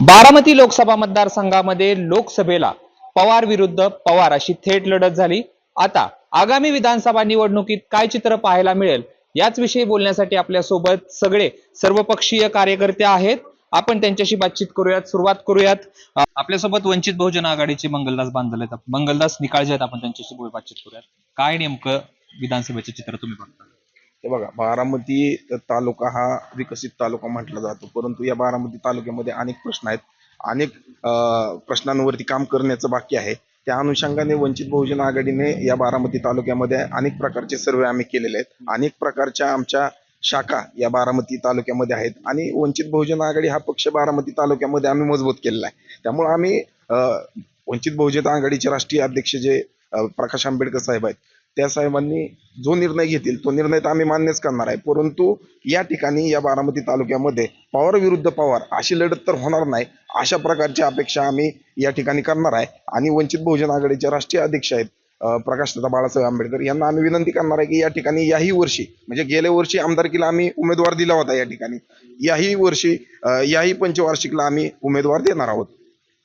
बारामती लोकसभा मतदारसंघामध्ये लोकसभेला पवार विरुद्ध पवार अशी थेट लढत झाली. आता आगामी विधानसभा निवडणुकीत काय चित्र पाहायला मिळेल याच विषयी बोलण्यासाठी आपल्यासोबत सगळे सर्वपक्षीय कार्यकर्ते आहेत. आपण त्यांच्याशी बातचीत करूयात सुरुवात करूयात. आपल्यासोबत वंचित बहुजन आघाडीचे मंगलदास बांधल आहेत. मंगलदास निकाळजे आहेत आपण त्यांच्याशी बातचीत करूयात. काय नेमकं विधानसभेचे चित्र तुम्ही बघता? हे बघा बारामती तालुका हा विकसित तालुका म्हटला जातो. परंतु या बारामती तालुक्यामध्ये अनेक प्रश्न आहेत. अनेक प्रश्नांवरती काम करण्याचं बाकी आहे. त्या अनुषंगाने वंचित बहुजन आघाडीने या बारामती तालुक्यामध्ये अनेक प्रकारचे सर्वे आम्ही केलेले आहेत. अनेक प्रकारच्या आमच्या शाखा या बारामती तालुक्यामध्ये आहेत. आणि वंचित बहुजन आघाडी हा पक्ष बारामती तालुक्यामध्ये आम्ही मजबूत केलेला आहे. त्यामुळे आम्ही वंचित बहुजन आघाडीचे राष्ट्रीय अध्यक्ष जे प्रकाश आंबेडकर साहेब आहेत त्या साहेबांनी जो निर्णय घेतील तो निर्णय तर आम्ही मान्यच करणार आहे. परंतु या ठिकाणी या बारामती तालुक्यामध्ये पवार विरुद्ध पवार अशी लढत तर होणार नाही. अशा प्रकारची अपेक्षा आम्ही या ठिकाणी करणार आहे. आणि वंचित बहुजन आघाडीचे राष्ट्रीय अध्यक्ष आहेत अं, प्रकाशदादा बाळासाहेब आंबेडकर यांना आम्ही विनंती करणार आहे की या ठिकाणी याही वर्षी म्हणजे गेल्या वर्षी आमदारकीला आम्ही उमेदवार दिला होता या ठिकाणी. याही वर्षी याही पंचवार्षिकला आम्ही उमेदवार देणार आहोत.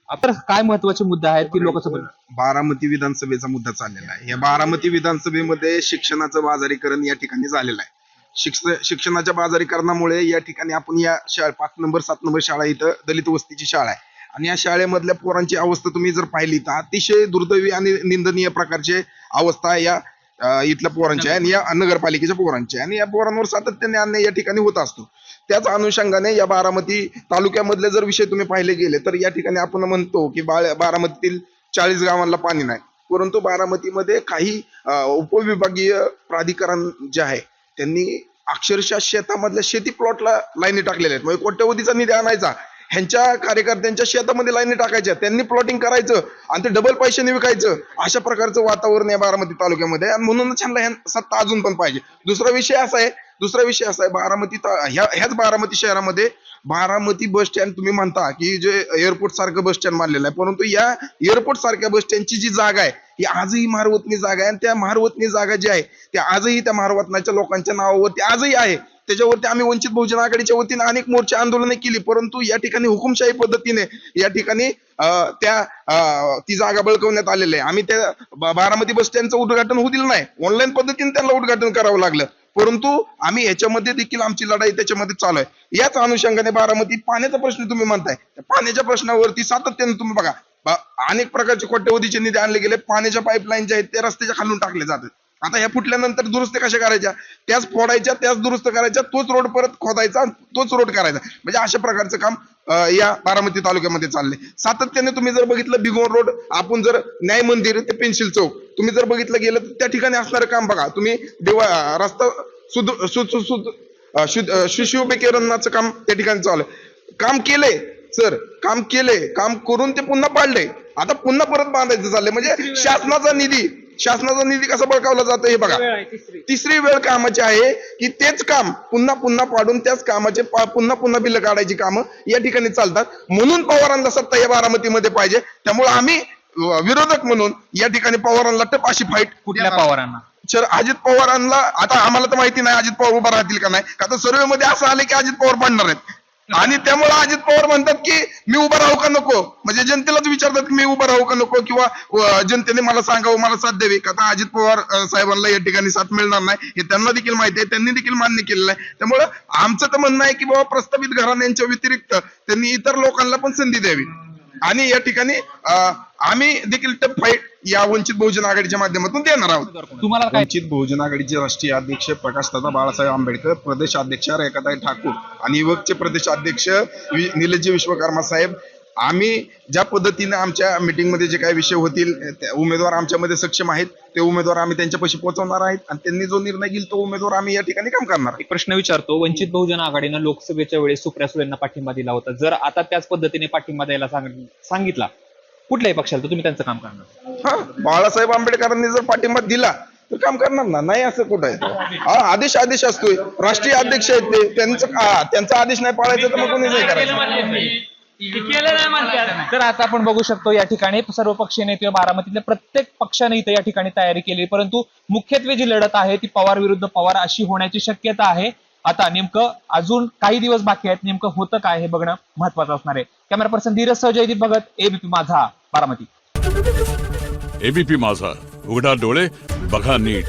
आता काय महत्त्वाचे मुद्दे आहेत की लोकसभेला बारामती विधानसभेचा मुद्दा चाललेला आहे. या बारामती विधानसभेमध्ये शिक्षणाचं बाजारीकरण या ठिकाणी झालेलं आहे. शिक्ष शिक्षणाच्या बाजारीकरणामुळे या ठिकाणी आपण या शाळा पाच नंबर सात नंबर शाळा इथं दलित वस्तीची शाळा आहे. आणि या शाळेमधल्या पोरांची अवस्था तुम्ही जर पाहिली तर अतिशय दुर्दैवी आणि निंदनीय प्रकारचे अवस्था या इथल्या पोरांची आहे आणि या नगरपालिकेच्या पोरांची आहे. आणि या पोरांवर सातत्याने अन्याय या ठिकाणी होत असतो. त्याच अनुषंगाने या बारामती तालुक्यामधले जर विषय तुम्ही पाहिले गेले तर या ठिकाणी आपण म्हणतो की बाळ बारामतीतील चाळीस गावांना पाणी नाही. परंतु बारामतीमध्ये काही उपविभागीय प्राधिकरण जे आहे त्यांनी अक्षरशः शेतामधल्या शेती प्लॉटला लाईनी टाकलेल्या आहेत. म्हणजे कोट्यवधीचा निधी आणायचा ह्यांच्या कार्यकर्त्यांच्या शेतामध्ये लाईनी टाकायच्या त्यांनी प्लॉटिंग करायचं आणि ते डबल पैशाने विकायचं अशा प्रकारचं वातावरण या बारामती तालुक्यामध्ये आणि म्हणूनच ह्यांना ह्या सत्ता अजून पण पाहिजे. दुसरा विषय असा आहे दुसरा विषय असा आहे बारामती ह्या ह्याच बारामती शहरामध्ये बारामती बस स्टँड तुम्ही म्हणता की जे एअरपोर्ट सारखं बस स्टँड मानलेलं आहे. परंतु या एअरपोर्ट सारख्या बस स्टँडची जी जागा आहे ही आजही महारवतनी जागा आहे आणि त्या महारवतनी जागा जी आहे त्या आजही त्या महारवतनाच्या लोकांच्या नावावरती आजही आहे. त्याच्यावरती आम्ही वंचित बहुजन आघाडीच्या वतीने अनेक मोर्चे आंदोलने केली परंतु या ठिकाणी हुकुमशाही पद्धतीने या ठिकाणी त्या ती जागा बळकवण्यात आलेली आहे. आम्ही त्या बारामती बस स्टँडचं उद्घाटन होऊ दिलं नाही. ऑनलाईन पद्धतीने त्यांना उद्घाटन करावं लागलं. परंतु आम्ही याच्यामध्ये देखील आमची लढाई त्याच्यामध्ये चालू आहे. याच अनुषंगाने बारामती पाण्याचा प्रश्न तुम्ही म्हणताय. त्या पाण्याच्या प्रश्नावरती सातत्याने तुम्ही बघा. अनेक प्रकारचे कोट्यवधीचे निधी आणले गेले. पाण्याच्या पाईपलाईन ज्या आहेत ते रस्त्याच्या खालून टाकले जातात. आता ह्या फुटल्यानंतर दुरुस्त कशा करायच्या? त्याच फोडायच्या त्याच दुरुस्त करायच्या तोच रोड परत खोदायचा तोच रोड करायचा. म्हणजे अशा प्रकारचं काम या बारामती तालुक्यामध्ये चालले सातत्याने तुम्ही जर बघितलं बिगोन रोड आपण जर न्याय मंदिर ते पेन्सिल चौक तुम्ही जर बघितलं गेलं तर त्या ठिकाणी असणारं काम बघा. तुम्ही देवा रस्ता सुद काम त्या ठिकाणी चालू आहे. काम केलंय सर. काम केलंय. काम करून ते पुन्हा पाडलंय. आता पुन्हा परत बांधायचं चाललंय. म्हणजे शासनाचा निधी शासनाचा निधी कसा बळकावला जातो हे बघा. तिसरी वेळ कामाची आहे की तेच काम पुन्हा पुन्हा पाडून त्याच कामाचे पुन्हा पुन्हा बिल्ल काढायची कामं या ठिकाणी चालतात. म्हणून पवारांना सत्ता या बारामतीमध्ये पाहिजे. त्यामुळे आम्ही विरोधक म्हणून या ठिकाणी पवारांना टप अशी फाईट कुठल्या पवारांना? सर अजित पवारांना आता आम्हाला तर माहिती नाही अजित पवार उभा राहतील का नाही. का तर सर्वे मध्ये असं आले की अजित पवार पडणार आहेत. आणि त्यामुळे अजित पवार म्हणतात की मी उभा राहू का नको? म्हणजे जनतेलाच विचारतात की मी उभा राहू का नको? किंवा जनतेने मला सांगावं मला साथ द्यावी. का तर अजित पवार साहेबांना या ठिकाणी साथ मिळणार नाही. हे त्यांना देखील माहिती आहे. त्यांनी देखील मान्य केलेलं आहे. त्यामुळं आमचं तर म्हणणं आहे की बाबा प्रस्तावित घराण्यांच्या व्यतिरिक्त त्यांनी इतर लोकांना पण संधी द्यावी. आणि या ठिकाणी आम्ही देखील टप फाईट या वंचित बहुजन आघाडीच्या माध्यमातून देणार आहोत. तुम्हाला काय वंचित बहुजन आघाडीचे राष्ट्रीय अध्यक्ष प्रकाशदादा बाळासाहेब आंबेडकर प्रदेश अध्यक्ष रेखाताई ठाकूर आणि युवकचे प्रदेश अध्यक्ष निलजी विश्वकर्मा साहेब आम्ही ज्या पद्धतीने आमच्या मीटिंगमध्ये जे काही विषय होतील त्या उमेदवार आमच्यामध्ये सक्षम आहेत ते उमेदवार आम्ही त्यांच्यापाशी पोहोचवणार आहेत आणि त्यांनी जो निर्णय घेईल तो उमेदवार आम्ही या ठिकाणी काम करणार प्रश्न विचारतो वंचित बहुजन आघाडीनं लोकसभेच्या वेळेस सुप्रिया सुळेंना पाठिंबा दिला होता. जर आता त्याच पद्धतीने पाठिंबा द्यायला सांग- सांगितला कुठल्याही पक्षाला तर तुम्ही त्यांचं काम करणार? हा बाळासाहेब आंबेडकरांनी जर पाठिंबा दिला तर काम करणार ना? नाही असं कुठं आहे हा, आदेश आदेश असतोय. राष्ट्रीय अध्यक्ष आहेत ते. त्यांचं त्यांचा आदेश नाही पाळायचा तर मग कोणी नाही करायचं? तर आता आपण बघू शकतो या ठिकाणी सर्व पक्षीय नेते बारामतीतल्या प्रत्येक पक्षाने इथं या ठिकाणी तयारी केली. परंतु मुख्यत्वे जी लढत आहे ती पवार विरुद्ध पवार अशी होण्याची शक्यता आहे. आता नेमकं अजून काही दिवस बाकी आहेत. नेमकं होतं काय हे बघणं महत्वाचं असणार आहे. कॅमेरा पर्सन धीरज सह जयदीप भगत एबीपी माझा बारामती. एबीपी माझा. उघडा डोळे बघा नीट.